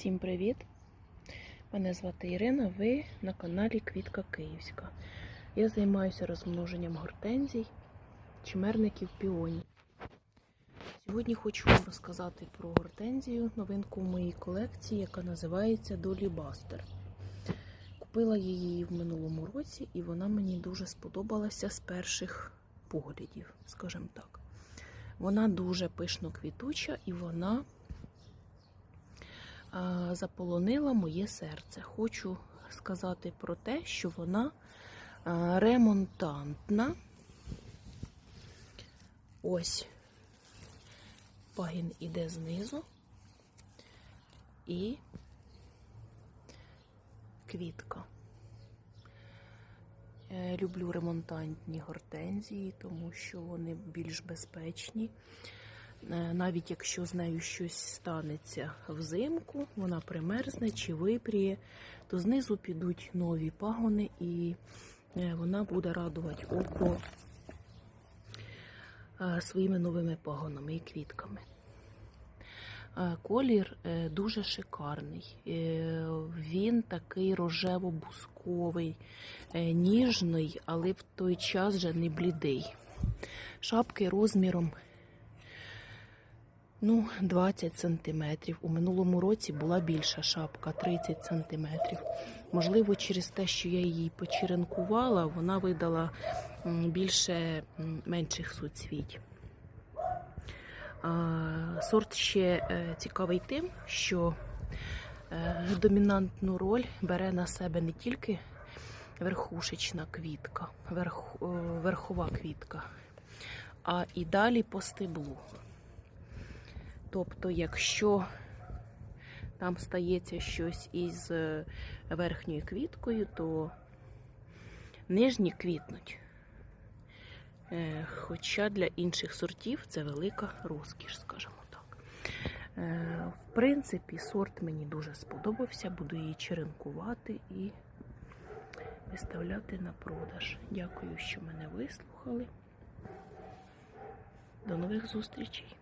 Всім привіт! Мене звати Ірина, ви на каналі Квітка Київська. Я займаюся розмноженням гортензій, чимерників піоній. Сьогодні хочу вам розказати про гортензію, новинку в моїй колекції, яка називається Долі Бастер. Купила її в минулому році, і вона мені дуже сподобалася з перших поглядів, скажімо так. Вона дуже пишно квітуча і вона заполонила моє серце. Хочу сказати про те, що вона ремонтантна. Ось пагін іде знизу і квітка. Е, Люблю ремонтантні гортензії, тому що вони більш безпечні. Е, Навіть якщо з нею щось станеться взимку, вона примерзне чи випріє, то знизу підуть нові пагони і е, вона буде радувати око е, своїми новими пагонами і квітками. Колір дуже шикарний. Він такий рожево-бусковий, ніжний, але в той час вже не блідий. Шапки розміром ну, 20 сантиметрів. У минулому році була більша шапка 30 сантиметрів. Можливо, через те, що я її почеренкувала, вона видала більше менших суцвіть. Сорт ще е, цікавий тим, що е, домінантну роль бере на себе не тільки верхушечна квітка, верх, верхова квітка, а і далі по стеблу. Тобто, якщо там стається щось із е, верхньою квіткою, то нижні квітнуть. Е, Хоча для інших сортів це велика розкіш, скажімо так. Е, В принципі, сорт мені дуже сподобався, буду її черенкувати і виставляти на продаж. Дякую, що мене вислухали. До нових зустрічей!